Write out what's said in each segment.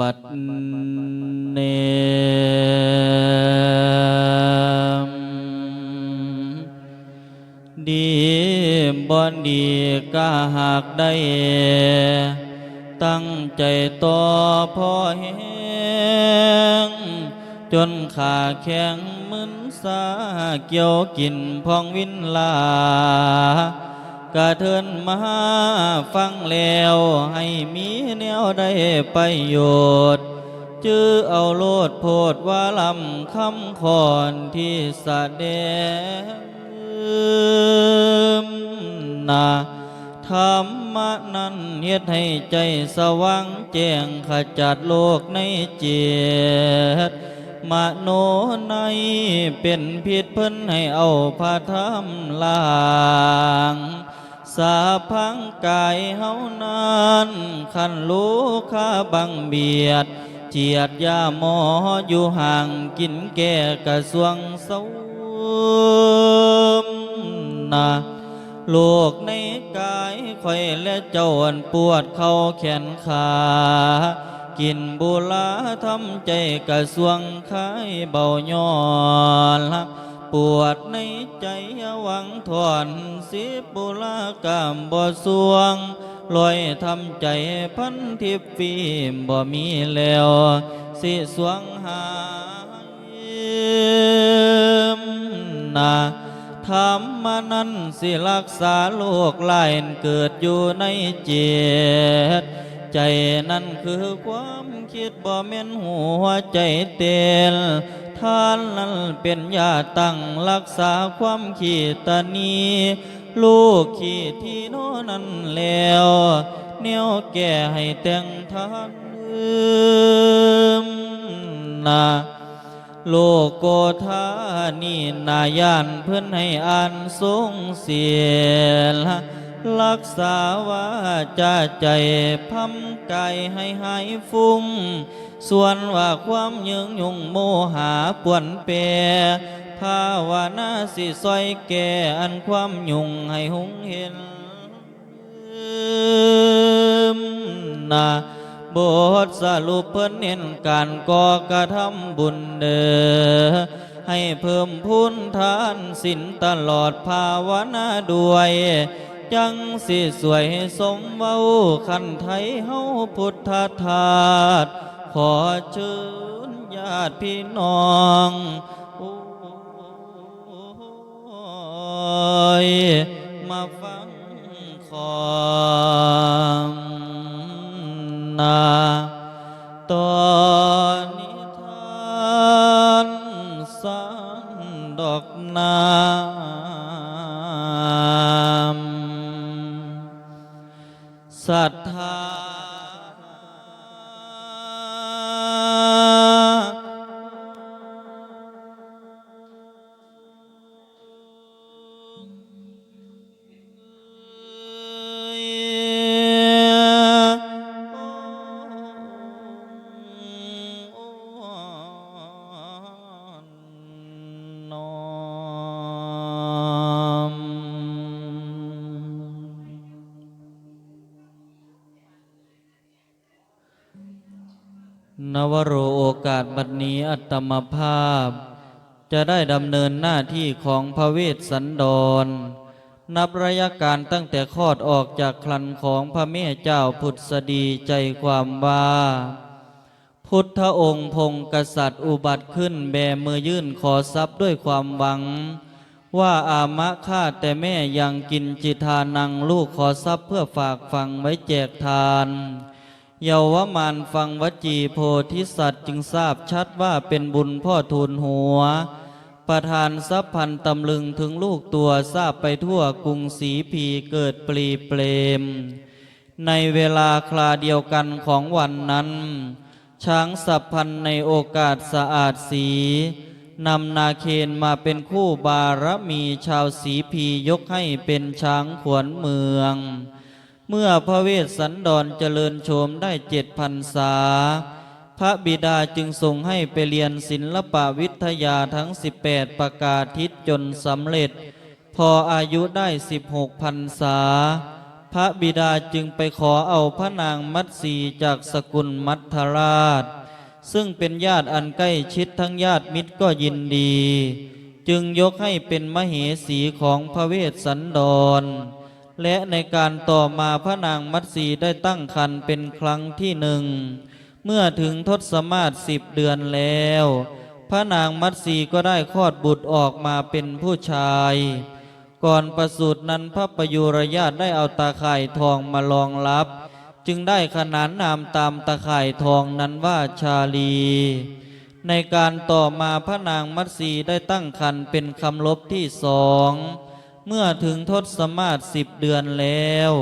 บัดเนมดีบอนดีก็หากได้ ตั้งใจต่อพ่อแหงจนขาแข็งมึนสาเกี่ยวกินพองวินลากระเทินมาฟังแล้วให้มี แนวได้ประโยชน์ จื้อเอาโลดโพดว่าลำคำขอนที่แสดงนาธรรมะนั้นเฮ็ดให้ใจสว่างแจ้งขจัดโลกในเจตมโนในเป็นผิดเพิ่นให้เอาพาธรรมลาง สาพังกายเฮานั้นขันลูกค้าบังเบียดเจียดยาหมออยู่ห่างกินแก่กระสวงเศร้านาโลกในกายข่อยและเจ้าอันปวดเข้าแขนขา กินบุลาทำใจกระสวงคายเบาย่อนละ ปวดในใจหวังถอนสิบุลากามบ่สวงลอยทำใจพันทิพย์ฟิมบ่มีแล้ว สิสวงหายนาธรรมนั้นสิรักษาโลกลายเกิดอยู่ในเจตใจนั่นคือความคิดบ่แม่นหัวใจเต้น ท่านนั้นเป็นยาตั้งรักษาความขีดตนี ลูกขีดที่โน่นั้นแล้วแนวแก่ให้แต่งท่านนาโลกโกธานี่นายานเพื่อนให้อ่านทรงเสียละ รักษาว่าจะใจพัมกายให้หายฟุ้ง ส่วนว่าความยึงยุงโมหาปวนเปรภาวนาสิซอยแก่อันความยุ่งให้หงเห็นนาบทสรุปเพิ่นเน้นการก่อกระทำบุญเดอให้เพิ่มพูนทานสินตลอดภาวนาด้วย จังสิสวยสมเว้าขันไทยเฮาพุทธทาสขอเชิญญาติพี่น้องอยมาฟังขอนาตอ นวโรโอกาสบัดนี้อัตมภาพ จะได้ดำเนินหน้าที่ของพระเวสสันดร นับระยะการตั้งแต่คลอดออกจากครันของพระแม่เจ้าพุทธสดีใจความว่า พุทธองค์พงกษัตริย์อุบัติขึ้นแบมือยื่นขอทรัพย์ด้วยความหวัง ว่าอามะข้าแต่แม่ยังกินจิทานังลูกขอทรัพย์เพื่อฝากฝังไว้แจกทาน เยาวมานฟังวจีโพธิสัตว์จึงทราบชัดว่าเป็นบุญพ่อทูลหัว ประทานทรัพย์พันตำลึงถึงลูกตัวทราบไปทั่วกรุงศรีพีเกิดปลีเปรม ในเวลาคลาเดียวกันของวันนั้น ช้างสัพพันในโอกาสสะอาดสีนำนาเคนมาเป็นคู่บารมีชาวสีพียกให้เป็นช้างขวนเมือง เมื่อพระเวสสันดรเจริญโฉมได้เจ็ดพันษา พระบิดาจึงส่งให้ไปเรียนศิลปวิทยาทั้ง 18 ประกาศทิศจนสำเร็จ พออายุได้ 16พันษาพพระบิดาจึงไปขอเอาพระนางมัตสีจากสกุลมัทธราช ซึ่งเป็นญาติอันใกล้ชิดทั้งญาติมิตรก็ยินดี จึงยกให้เป็นมเหสีของพระเวสสันดร และในการต่อมาพระนางมัตสีได้ตั้งครรภ์เป็นครั้งที่หนึ่ง เมื่อถึงทศมาศสิบเดือนแล้ว พระนางมัตสีก็ได้คลอดบุตรออกมาเป็นผู้ชาย ก่อนประสูตินั้นพระประยุรญาตได้เอาตาข่ายทองมารองรับ จึงได้ขนานนามตามตาข่ายทองนั้นว่าชาลี ในการต่อมาพระนางมัตสีได้ตั้งครรภ์เป็นคำลบที่สอง เมื่อถึงทศมาศสิบเดือนแล้ว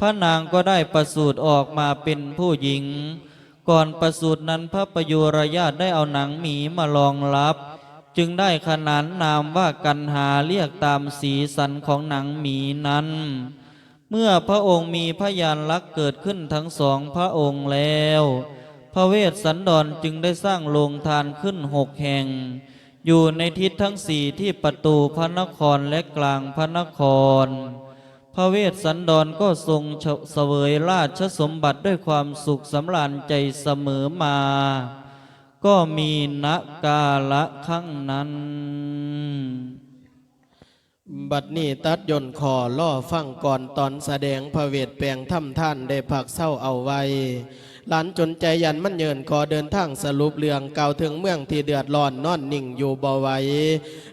พระนางก็ได้ประสูติออกมาเป็นผู้หญิง ก่อนประสูตินั้นพระประยุรญาตได้เอาหนังหมีมารองรับ จึงได้ขนานนามว่ากันหาเรียกตามสีสันของหนังหมีนั้น เมื่อพระองค์มีพยานลักษ์เกิดขึ้นทั้งสองพระองค์แล้ว พระเวสสันดรจึงได้สร้างโรงทานขึ้นหกแห่ง อยู่ในทิศทั้งสี่ที่ประตูพระนครและกลางพระนคร พระเวสสันดรก็ทรงเสวยราชสมบัติด้วยความสุขสำราญใจเสมอมา ก็มีณกาละครั้งนั้น บัดนี้ตัดยนคอล่อฟังก่อนตอนแสดงพระเวทแปลงถ้ำท่านได้ผักเศร้าเอาไว้ หลานจนใจยันมันเยินขอเดินทางสรุปเรื่องเก่าถึงเมืองที่เดือดร้อนนอนนิ่งอยู่บ่ไหว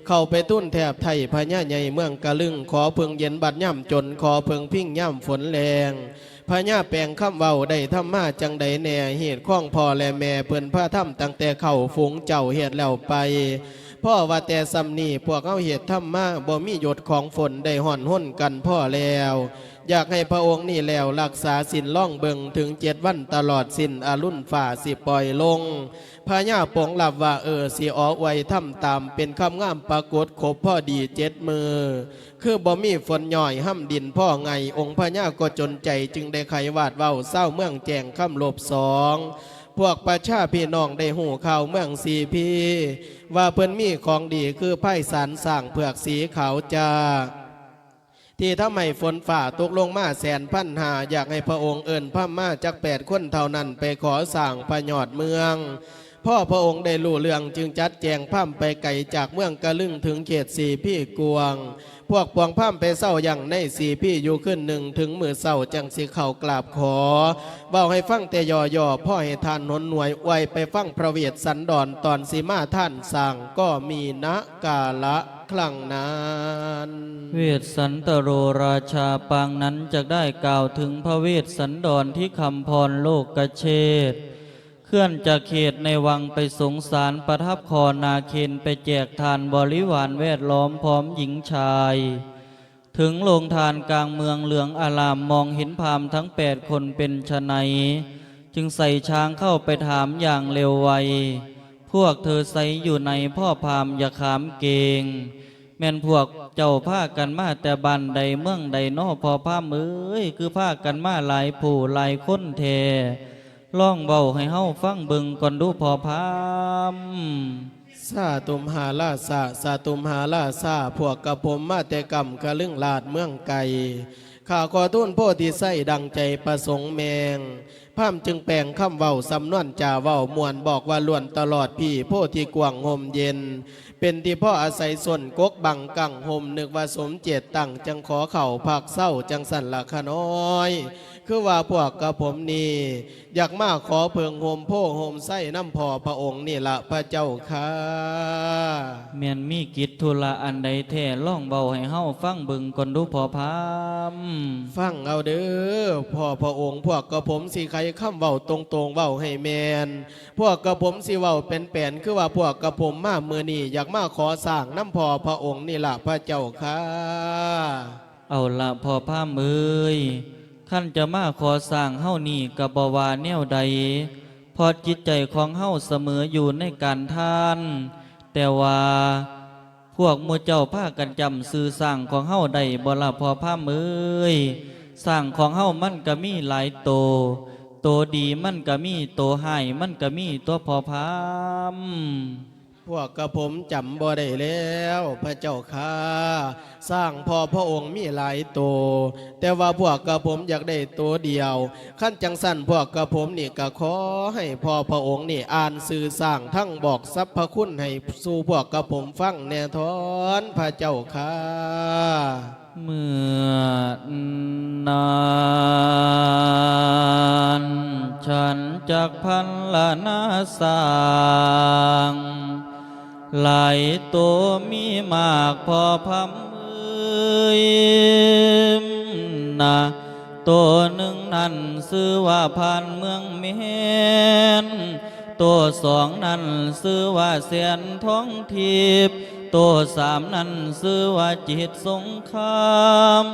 เข้าไปตุ้นแถบไทยพญาใหญ่เมืองกะลึงขอเพึงเย็นบัดย่ำจนขอเพึงพิงย่ำฝนแรงพญาแปลงคำเว้าได้ทำมาจังใดแน่เหตุข้องพ่อและแม่เพิ่นพาทำตั้งแต่เข้าฝูงเจ้าเหตุแล้วไป พ่อว่าแต่สำนีพวกเอาเหตุทำมาบ่มีหยดของฝนได้ห่อนห้นกันพ่อแล้ว อยากให้พระองค์นี่แล้วรักษาสินล่องเบิงถึงเจ็ดวันตลอดสินอรุ่นฝ่าสิปล่อยลงพญาปงหลับว่าเออสิออกไว้ทำตามเป็นคำงามปรากฏครบพ่อดีเจ็ดมือ คือบ่มีฝนหย่อยห้ำดินพ่อไงองค์พญาก็จนใจจึงได้ไขวาดเว้าเศร้าเมืองแจงคำลบสอง พวกประชาพี่น้องได้หูข่าวเมืองสีพีว่าเพิ่นมีของดีคือไพ่สารสั่งเผือกสีขาวจ้าที่ทำให้ฝนฝ่าตกลงมาแสนพันหาอยากให้พระองค์เอิญพระมาจากแปดคนเท่านั้นไปขอสั่งพระยอดเมืองพ่อพระองค์ได้รู้เรื่องจึงจัดแจงพร่ำไปไกลจากเมืองกะลึงถึงเขตสีพี่กวง พวกปวงพร่ำไปเศร้าอย่างในสีพี่อยู่ขึ้นหนึ่งถึงมือเศร้าจังสิเข่ากราบขอเบาให้ฟังแต่ย่อย่อพ่อให้ทานหนนหน่วยไวไปฟังพระเวทสันดรตอนสีมาท่านสั่งก็มีนะกาละครั้งนั้นเวสสันตโรราชาปางนั้นจะได้กล่าวถึงพระเวสสันดรที่คำพรโลกกเชษฐ เคลื่อนจากเขตในวังไปสงสารประทับคอนาเคนไปแจกทานบริวารแวดล้อมพร้อมหญิงชาย ถึงโรงทานกลางเมืองเหลืองอารามมองเห็นพามทั้งแปดคนเป็นชนยจึงใส่ช้างเข้าไปถามอย่างเร็วไว พวกเธอใส่อยู่ในพ่อพามอย่าขามเกง แม่นพวกเจ้าผ้ากันมาแต่บันใดเมืองใดนอพอผ้ามือคือผ้ากันมาหลายผู้หลายคนเท ล่องเบาให้เฮาฟังเบิงก่อนดูพอพามซาตุมหาลาซาซาตุมหาลาซาพวกกระผมมาแต่กำกระลึงลาดเมืองไก่ข้าขอทุนโพธิไส้ดังใจประสงค์แมงพร่ำจึงแปลงคำเว้าสำนวนจ่าเว้ามวนบอกว่าล้วนตลอดพี่โพธิกวางห่มเย็น เป็นที่พ่ออาศัยส่วนกกบังกังห่มนึกว่าสมเจตตั้งจังขอเข่าผักเศร้าจังสันละขะน้อย คือว่าพวกกระผมนี่อยากมาขอเพิงโฮมโพโฮมไส้น้ำพอพระองค์นี่ละพระเจ้าค่ะแม่นมีกิจธุระอันใดแท้ล่องเบาให้เฮาฟังเบิงก่อนดูพอพามฟังเอาเด้อพ่อพระองค์ พวกกระผมสิใครคำเว้าตรงๆเว้าให้แมนพวกกระผมสิเว้าเป็นแปนคือว่าพวกกระผมมาเมื่อนี่อยากมาขอสร้างน้ำพอพระองค์นี่ละพระเจ้าค่ะเอาละพอพามเอ้ย ขั้นจะมาขอสร้างเฮ้านี่กับบวาแนวใด พอจิตใจของเฮ้าเสมออยู่ในการท่าน แต่ว่าพวกหมูเจ้าพากันจำซื้อสร้างของเฮ้าได้บ่ละพอพามเอ้ยสร้างของเฮ้ามันก็มีหลายโต โตดีมันก็มีโตให้มันก็มีตัวพอพาม วกกระผมจำบ่ได้แล้ว พระเจ้าค่ะ สร้างพอพระองค์มีหลายตัวแต่ว่าพวกกระผมอยากได้ตัวเดียว ขั้นจังสั้นพวกกระผมนี่ก็ขอให้พอพระองค์นี่อ่านสื่อสร้างทั้งบอกสรรพคุณให้สู่พวกกระผมฟังแน่ทอนพระเจ้าค่ะเมื่อนานฉันจากพันละนาสร้าง หลายตัวมีมากพอพำเอ้ยนะตัวหนึ่งนั้นซื้อว่าพันเมืองเมนตัวสองนั้นซื้อว่าเสียนท้องทิพย์ตัวสามนั้นซื้อว่าจิตสงคราม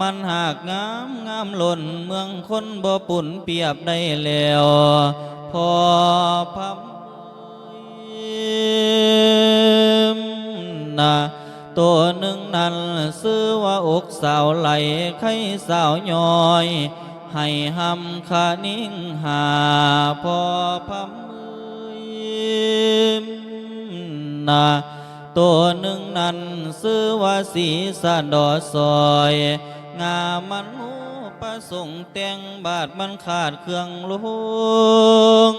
มันหากงามงามล้นเมืองคนบ่ปุ่นเปียบได้แล้ว พอพับ นะตัวหนึ่งนั้นซื้อว่าอกสาวไหลไข่สาวย้อยให้หำขานิ่งหาพอพัมนาตัวหนึ่งนั้นซื้อว่าสีสันดอซอย งามันหู ประสงค์แต่งบาทมันขาดเครื่องลง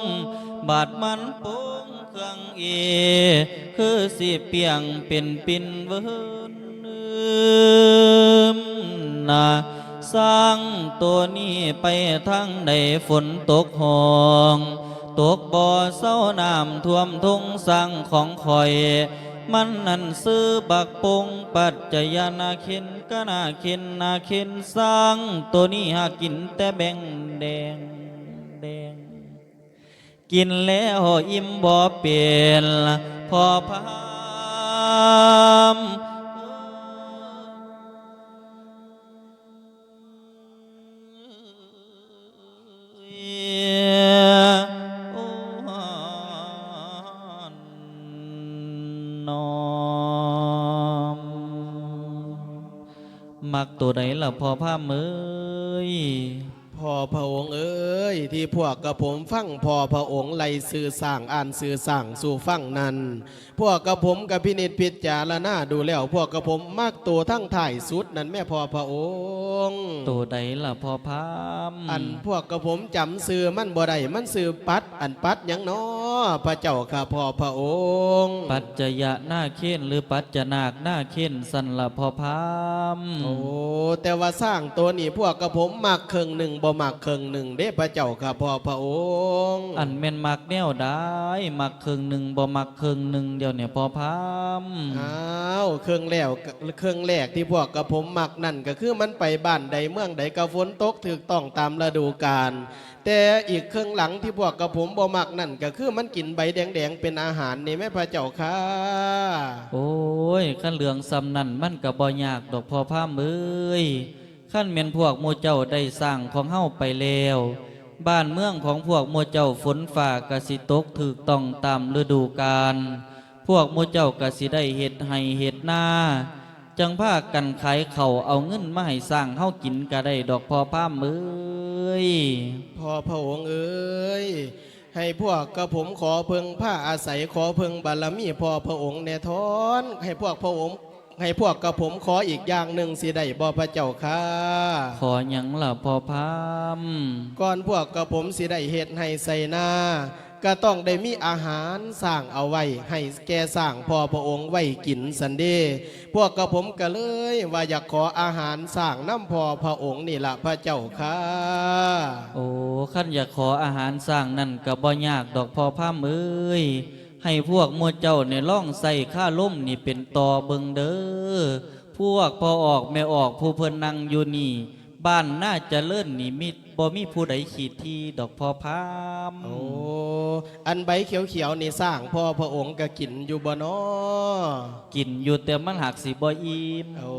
บาทมันปุ้งเครื่องเอ คือสิเปียงเป็นปินเวินนาสร้างตัวนี้ไปทั้งใดฝนตกหองตกบ่อเศร้าน้ำท่วมทุ่งสั่งของคอย มันนั่นซื้อบักปงปัจจยานาคินก็นาคินนาคินสร้างตัวนี้หากินแต่แบ่งแดงแดง กินแล้วอิ่มบ่เปลี่ยนพอพา มักตัวไหนล่ะพอพามเอ้ยพ่อพระองค์เอ้ยที่พวกกระผมฟังพ่อพระองค์ไล่สื่อสร้างอ่านสื่อสร้างสู่ฟังนั้น พวกกระผมกับพินิจพิจารณาดูแล้ว พวกกระผมมากตัวทั้งถ่ายสุดนั้นแม่พ่อพระองค์ ตัวใดล่ะพอพามอันพวกกระผมจำสื่อมันบ่ได้มันสื่อปัด อันปัดหยังน้อ พระเจ้าข้าพ่อพระองค์ ปัจจยะหน้าเค้นหรือปัจจนาคหน้าเค้นสันละพอพามโอ้แต่ว่าสร้างตัวนี้พวกกระผมมักเครึ่งหนึ่งบ่มักเครึ่งหนึ่งเด้พระเจ้าข้าพ่อพระองค์ อันแม่นมักแนวได้มักครึ่งหนึ่งบ่มักครึ่งหนึ่งเดียวเนี่ยพอพามอ้าวเครื่องแล้วเครื่องแรกที่พวกกระผมมักนั่นก็คือมันไปบ้านใดเมืองใดก็ฝนตกถูกต้องตามฤดูกาล แต่อีกเครื่องหลังที่พวกกระผมบ่มักนั่นก็คือมันกินใบแดงๆเป็นอาหารนี่แม่พระเจ้าค่ะ โอ้ยขั้นเหลืองซำนั่นมันก็บ่ยากดอกพอพามเอ้ยขั้นเม่นพวกหมู่เจ้าได้สร้างของเฮาไปแล้ว บ้านเมืองของพวกหมู่เจ้าฝนฝ่ากสิตกถูกต้องตามฤดูกาลพวกหมู่เจ้ากสิได้เห็ดให้เห็ดหน้าจังพาคกันขายเขาเอาเงินมาให้สร้างเฮากินก็ได้ดอกพอพามเอ้ ยพ่อพระองค์เอ้ยให้พวกกระผมขอเพึงผ้าอาศัยขอเพึงบารมีพ่อพระองค์แน่ทอน ให้พวกพระองค์ให้พวกกระผมขออีกอย่างหนึ่งสิได้บ่พระเจ้าค่ะ ขอหยังล่ะพอพามก่อนพวกกระผมสิได้เฮ็ดให้ใส่หน้า ก็ต้องได้มีอาหารสร้างเอาไว้ ให้แกสร้างพ่อพระองค์ไว้กินสันเดพวกกระผมก็เลยว่าอยากขออาหารสร้างน้ำพ่อพระองค์นี่ละพระเจ้าค่ะโอ้ขั้นอยากขออาหารสร้างนั่นก็บ่ยากดอกพอพามเอ้ยให้พวกหมวเจ้าในล่องใส่ข้าล่มนี่เป็นตอเบิงเด้อพวกพอออกไม่ออกผู้เพิ่นนั่งอยู่นี่ บ้านน่าจะเลิ่นนี่มิบ่มีผู้ใดขีดที่ดอกพอพามโอ้อันใบเขียวๆนี่สร้างพ่อพระองค์ก็กินอยู่บ่นอกินอยู่แต่มันหักสิบ่อิ่มโอ้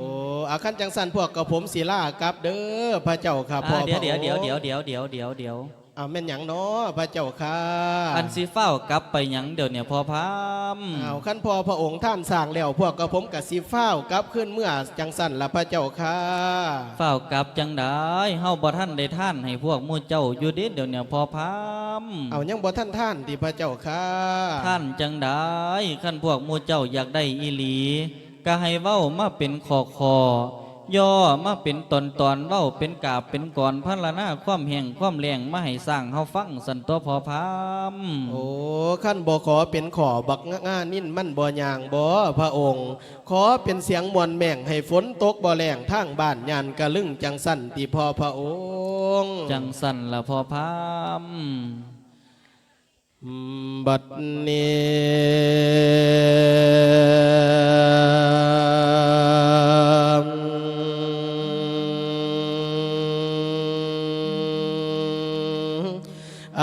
อาคันจังสันพวกกับผมศิลากลับเด้อพระเจ้าค่ะพ่ออ่าพเดี๋ยวระองค์ เดี๋ยวเดี๋ยวเดี๋ยวเดี๋ยวเดี๋ยวเดี๋ยวเอาแม่นหยังเนาะพระเจ้าค่ะอันสิเฝ้ากลับไปหยังเดี๋ยวเนี่ยพอพามเอาขั้นพอพระองค์ท่านสร้างแล้วพวกกระผมกับสีฟ้าวกลับขึ้นเมื่อจังสันละพระเจ้าค่ะเฝ้ากลับจังได้เฮาบ่ท่านได้ท่านให้พวกหมู่เจ้าอยู่เด็ดเดี๋ยวเนี่ยพอพามเอายังบ่ท่านท่านที่พระเจ้าค่ะท่านจังได้ขั้นพวกหมู่เจ้าอยากได้อีหลี ก็ให้เว้ามาเป็นคอคอ ย่อมาเป็นตอนตอนๆเว้าเป็นกาบเป็นก่อนพันละหน้าความแห่งความแรงมาให้สร้างเฮาฟังสันตัวพอพามโอ้ขั้นบ่ขอเป็นขอบักง่านิ่นมั่นบ่ยางบ่พระองค์ ขอเป็นเสียงมวลแม่งให้ฝนตกบ่แรงทางบ้านยานกะลึงจังสันที่พอพระองค์ จังสันละพอพามบัดนี้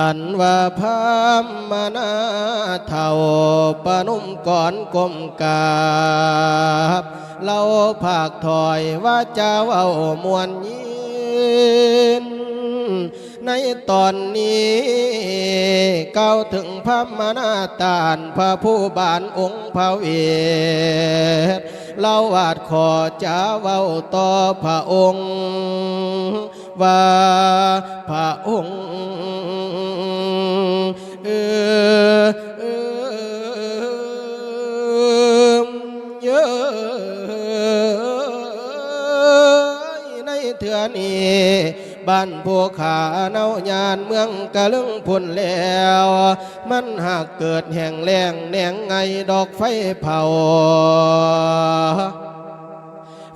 อันว่าพามมานาเท่าปนุ่มก่อนกลมกาบเราภาคถอยว่าจะเว้ามวลยินในตอนนี้เก้าถึงพระมนาตานพระผู้บานองค์พระเวทเราวาดขอจะเว้าต่อพระองค์ ว่าพระองค์เออเออเยอะในเถื่อนี้บ้านพวกขาเนาญานเมืองกะลึงพุ่นแล้ว มันหากเกิดแห่งแรงแหนงไงดอกไฟเผา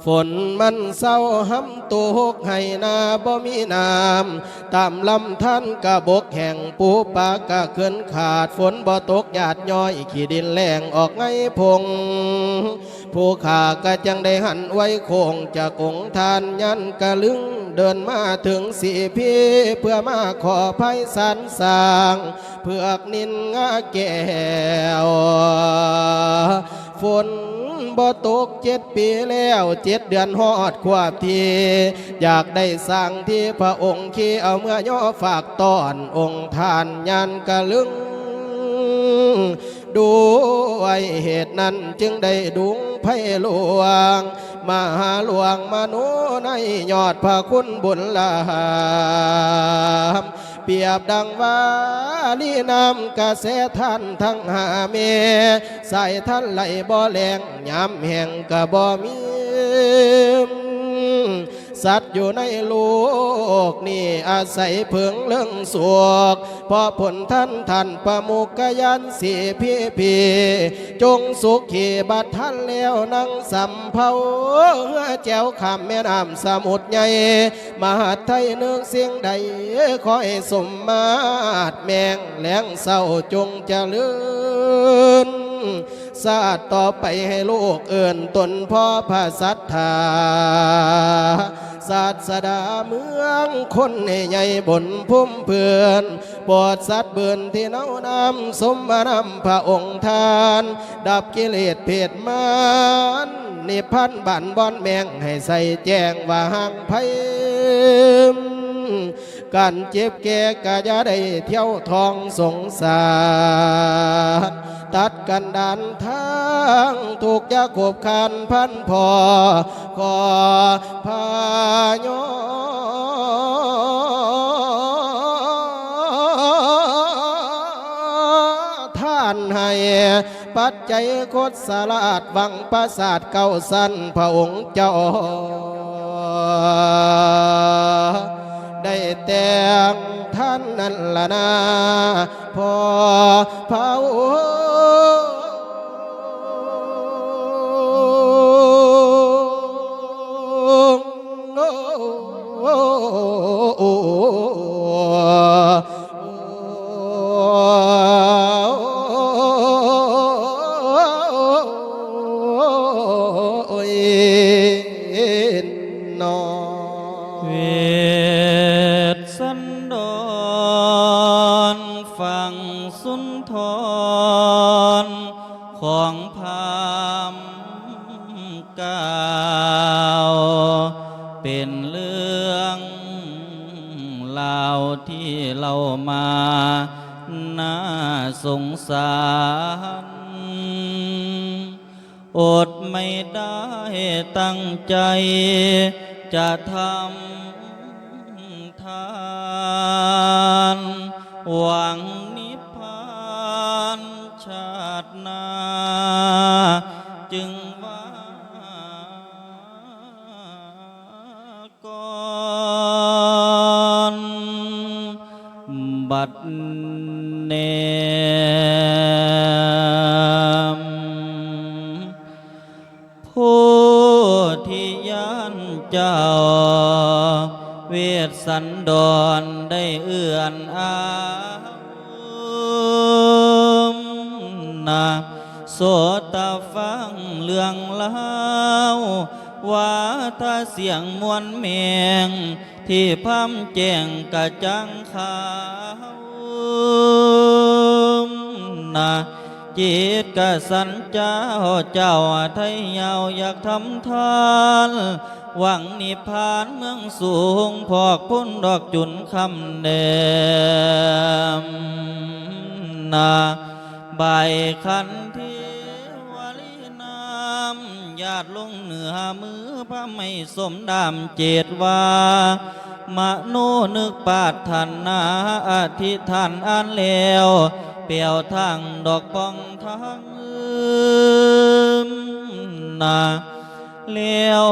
ฝนมันเศร้าห้ำตัวหกให้นาบ่มีน้ำตามลำท่านกะบกแห่งปูปากะเกินขาดฝนบ่ตกหยาดย้อยขี้ดินแหลงออกไงพง ผู้ขากะจังได้หันไว้โคงจะกงทานยันกะลึงเดินมาถึงสีพี่เพื่อมาขอภัยสันสาง เพื่อกนินงาแก้วฝน บ่ตกเจ็ดปีแล้วเจ็ดเดือนฮอดควบทีอยากได้สร้างที่พระองค์ขี้เอาเมื่อย่อฝากตอนองค์ทานยันกะลึงด้วยเหตุนั้นจึงได้ดุงไพหลวง มาหาหลวงมโนในยอดพระคุณบุญลาม เปรียบดังว่าลีน้ำกระแสท่านทั้งหาเมใส่ท่านไหลบ่แรงย้ำแห่งกระบ่มี สัตว์อยู่ในโลกนี่อาศัยเพิงเรื่องสวกเพราะผลท่านท่านประมุกยันสีพี่พีจงสุขขีบัดท่านแล้วนั่งสำเภาแจวขามแม่น้ำสมุทรใหญ่มหาไทยเนึกเสียงใดขอให้สมมาตรแมงแหลงเศร้าจงเจริญ ศาสตร์ต่อไปให้ลูกเอื่นตนพ่อพระสัทธาศาสดาเมืองคนใหญ่บนพุ่มเพื่อนปอดสัตว์เบือนที่เนาน้ำสมมานำพระองค์ทาน ดับกิเลสเพศมานนิพพันธ์บันบอนแมงให้ใส่แจ้งว่าห่างไพ การเจ็บแก่กะจะได้เที่ยวทองสงสารตัดกันดันทางถูกยาขบคันพันพอขอพายอท่านให้ปัจจัยโคตรสลาดวังปราสาทเก่าสั้นพระองค์เจ้า ได้แต่งท่านนั่นละนาพอเผา รฟังสุนทร ของพามกล่าวเป็นเรื่องราวที่เรามานาสงสารอดไม่ได้ตั้งใจจะทำ บัดเนมผู้ที่ยันเจ้า เวทสันดรได้เอื้อนอานาโสตฟังเรื่องเล่าว่าถ้าเสียงมวลเมงที่พัมแจงกระจังขา วนาจิตกสันเจ้าเจ้าไทยยาวอยากทำทานหวังนิพพานเมืองสูงพอกพ้นดอกจุนคำเดมนาใบายคันเทวลีนามญาติลงเหนือมือพระไม่สมดามเจตว่า มโนนึกปาดทันนาอธิษฐานอันแล้วเปียวทางดอกปองทางอื่นนาเลี้ยว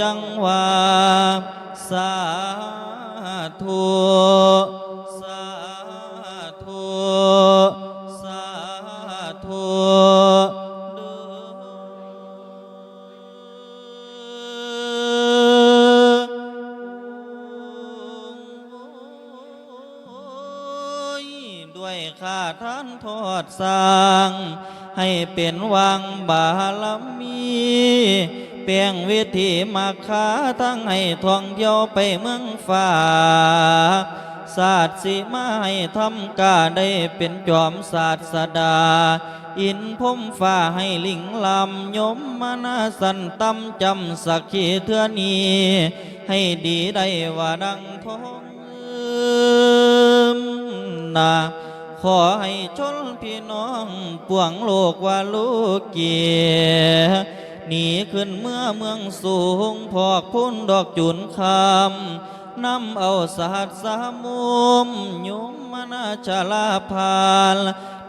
จังหวาสาธุสาธุสาธุ ด้วยข้าท่านทอดสร้าง ให้เป็นวังบารมี เปียงวิธีมาค้าทั้งให้ท่องเที่ยวไปเมืองฟ้าศาสตร์สิมาให้ทำกาได้เป็นจอมศาสดา อินพมฟ้าให้ลิงลำยมมานาสันตำจำสักขีเทือนีให้ดีได้ว่าดังทองนา ขอให้ชนพี่น้องปวงโลกว่าลูกเกียหนีขึ้นเมื่อเมืองสูงพอกพุ่นดอกจุนคำนำเอาสหัสสามุม ยุมมนาชาลาพาน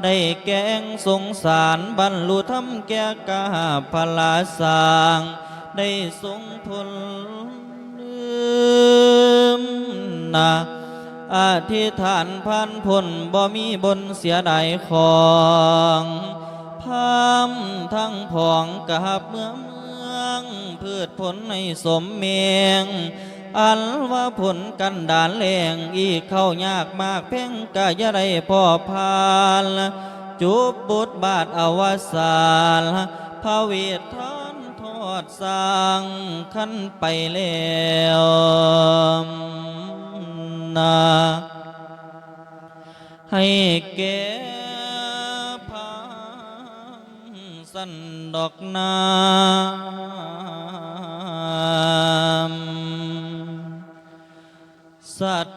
ได้แกงสงสารบรรลุธรรมแก่กาพลาสางได้ทรงพลนา อธิษฐานพันพลบ่มีบนเสียดายของพามทั้งผองกับเมืองเมือง พืชผลในสมเมียงอันว่าผลกันดานแรงอีกเข้ายากมากเพ่งกะยะไรพ่อพานจุบบุตรบาทอวสานพระเวททานทอดสร้างขั้นไปแล้ว นา ให้แก่พังสันดอกนามศรัทธา